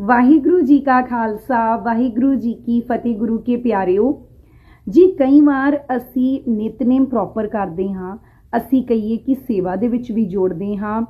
ਵਾਹਿਗੁਰੂ ਜੀ ਕਾ ਖਾਲਸਾ, ਵਾਹਿਗੁਰੂ ਜੀ ਕੀ ਫਤਿਹ, ਗੁਰੂ ਕੇ ਪਿਆਰਿਓ। ਜੀ, ਕਈ ਵਾਰ ਅਸੀਂ ਨਿਤਨੇਮ ਪ੍ਰੋਪਰ ਕਰਦੇ ਹਾਂ। ਅਸੀਂ ਕਹੀਏ ਕਿ ਸੇਵਾ ਦੇ ਵਿੱਚ ਵੀ ਜੋੜਦੇ ਹਾਂ।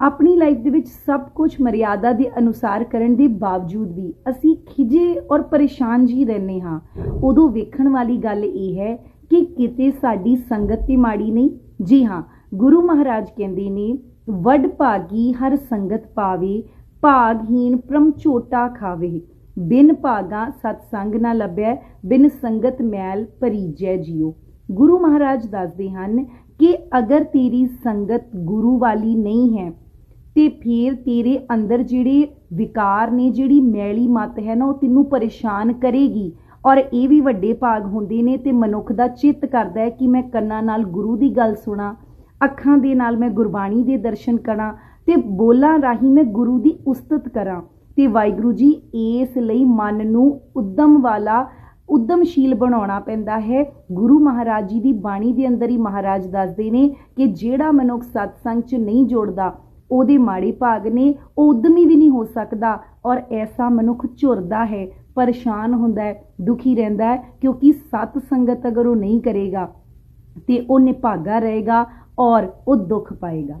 ਆਪਣੀ ਲਾਈਫ ਦੇ ਵਿੱਚ ਸਭ ਕੁਝ ਮਰਿਆਦਾ ਦੇ ਅਨੁਸਾਰ ਕਰਨ ਦੇ ਬਾਵਜੂਦ ਵੀ ਅਸੀਂ ਖਿਜੇ ਔਰ ਪਰੇਸ਼ਾਨ ਜੀ ਰਹਿੰਦੇ ਹਾਂ। ਉਦੋਂ ਵੇਖਣ ਵਾਲੀ ਗੱਲ ਇਹ ਹੈ ਕਿ ਕਿਤੇ ਸਾਡੀ ਸੰਗਤ ਤੇ ਮਾੜੀ ਨਹੀਂ। ਜੀ ਹਾਂ, ਗੁਰੂ ਮਹਾਰਾਜ ਕਹਿੰਦੇ ਨੇ, ਵੱਡ ਭਾਗੀ ਹਰ ਸੰਗਤ ਪਾਵੇ ਭਾਗਹੀਣ ਪ੍ਰਮ ਝੋਟਾ ਖਾਵੇ। ਬਿਨ ਭਾਗਾ ਸਤ ਸੰਗ ਨਾ ਲੱਭੈ, ਬਿਨ ਸੰਗਤ ਮੈਲ ਪਰੀਜੈ ਜਿਉ। ਗੁਰੂ ਮਹਾਰਾਜ ਦੱਸਦੇ ਹਨ ਕਿ ਅਗਰ ਤੇਰੀ ਸੰਗਤ ਗੁਰੂ ਵਾਲੀ ਨਹੀਂ ਹੈ, ਤੇ ਫਿਰ ਤੇਰੇ ਅੰਦਰ ਜਿਹੜੇ ਵਿਕਾਰ ਨੇ, ਜਿਹੜੀ ਮੈਲੀ ਮਤ ਹੈ ਨਾ, ਉਹ ਤੈਨੂੰ ਪਰੇਸ਼ਾਨ ਕਰੇਗੀ। ਔਰ ਇਹ ਵੀ ਵੱਡੇ ਭਾਗ ਹੁੰਦੇ ਨੇ ਤੇ ਮਨੁੱਖ ਦਾ ਚਿੱਤ ਕਰਦਾ ਹੈ ਕਿ ਮੈਂ ਕੰਨਾਂ ਨਾਲ ਗੁਰੂ ਦੀ ਗੱਲ ਸੁਣਾ, ਅੱਖਾਂ ਦੇ ਨਾਲ ਮੈਂ ਗੁਰਬਾਣੀ ਦੇ ਦਰਸ਼ਨ ਕਰਾਂ ਤੇ ਬੋਲਾਂ ਰਾਹੀਂ ਮੈਂ ਗੁਰੂ ਦੀ ਉਸਤਤ ਕਰਾਂ। ਤੇ ਵਾਹਿਗੁਰੂ ਜੀ, ਇਸ ਲਈ ਮਨ ਨੂੰ ਉਦਮ ਵਾਲਾ, ਉਦਮਸ਼ੀਲ ਬਣਾਉਣਾ ਪੈਂਦਾ ਹੈ। ਗੁਰੂ ਮਹਾਰਾਜ ਜੀ ਦੀ ਬਾਣੀ ਦੇ ਅੰਦਰ ਹੀ ਮਹਾਰਾਜ ਦੱਸਦੇ ਨੇ ਕਿ ਜਿਹੜਾ ਮਨੁੱਖ ਸਤਸੰਗ 'ਚ ਨਹੀਂ ਜੋੜਦਾ, ਉਹਦੇ ਮਾੜੇ ਭਾਗ ਨੇ, ਉਹ ਉਦਮੀ ਵੀ ਨਹੀਂ ਹੋ ਸਕਦਾ ਔਰ ਐਸਾ ਮਨੁੱਖ ਝੁਰਦਾ ਹੈ, ਪਰੇਸ਼ਾਨ ਹੁੰਦਾ ਹੈ, ਦੁਖੀ ਰਹਿੰਦਾ ਹੈ, ਕਿਉਂਕਿ ਸਤ ਸੰਗਤ ਅਗਰ ਉਹ ਨਹੀਂ ਕਰੇਗਾ, ਤੇ ਉਹ ਨਿਭਾਗਾ ਰਹੇਗਾ ਔਰ ਉਹ ਦੁੱਖ ਪਾਏਗਾ।